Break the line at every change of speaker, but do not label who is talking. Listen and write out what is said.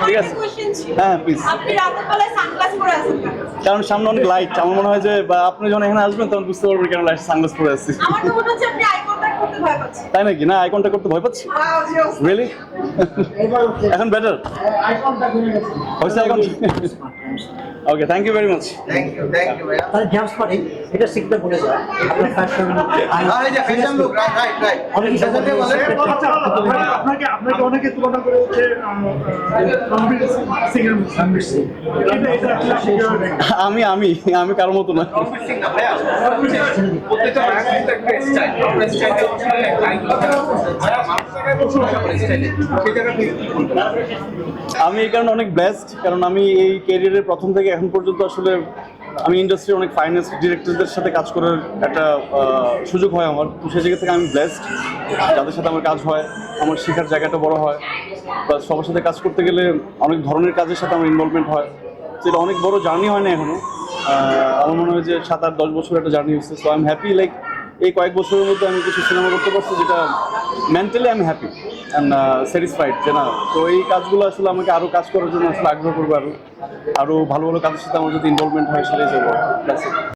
ঠিক আছে। হ্যাঁ প্লিজ? কারণ সামনে অনেক লাইট আমার মনে হয় যে বা আপনি যখন এখানে আসবেন তখন বুঝতে পারবেন কেন লাইট সানগ্লাস পরে আসছি
আমার তো মনে হচ্ছে আপনি আই কন্টাক্ট করতে ভয় পাচ্ছেন
তাই নাকি? না আইকনটা করতে ভয় পাচ্ছি? রিয়েলি এখন বেটার হয়েছে icon okay thank you very much
thank you thank you
তাহলে জেমস পার্টি এটা শিখতে বলে যায় আপনার ফ্যাশন
আর এই যে fashion look right right right
অনেক কিছু
বলে
আচ্ছা, আপনাকে আপনাকে আপনাকে অনেকে তুলনা করে হচ্ছে রণবীর সিং এর মধ্যে। এটা এটা আসলে আসলে
আমি আমি আমি কারোর মতো না
প্রত্যেকটা
আমি এই কারণে অনেক ব্লেসড কারণ আমি এই ক্যারিয়ারের প্রথম থেকে এখন পর্যন্ত আসলে আমি ইন্ডাস্ট্রি অনেক ফাইন্যান্স ডিরেক্টরদের সাথে কাজ করার একটা সুযোগ হয় আমার। তো সেই জায়গা থেকে আমি ব্লেসড যাদের সাথে আমার কাজ হয়, আমার শেখার জায়গাটা বড় হয়। বা সবার সাথে কাজ করতে গেলে অনেক ধরনের কাজের সাথে আমার ইনভলভমেন্ট হয়। এটা অনেক বড় জার্নি হয় না এখনও আমার মনে হয় যে সাত আট দশ বছর একটা জার্নি হচ্ছে so I am happy like এই কয়েক বছরের মধ্যে আমি কিছু সিনেমা করতে পারছি যেটা মেন্টালি আমি হ্যাপি অ্যান্ড স্যাটিসফাইড যে না, তো এই কাজগুলো আসলে আমাকে আরও কাজ করার জন্য আসলে আগ্রহ করব আরও আরও ভালো ভালো কাজের সাথে আমার যদি ইনভলভমেন্ট হয় সেটাই যাব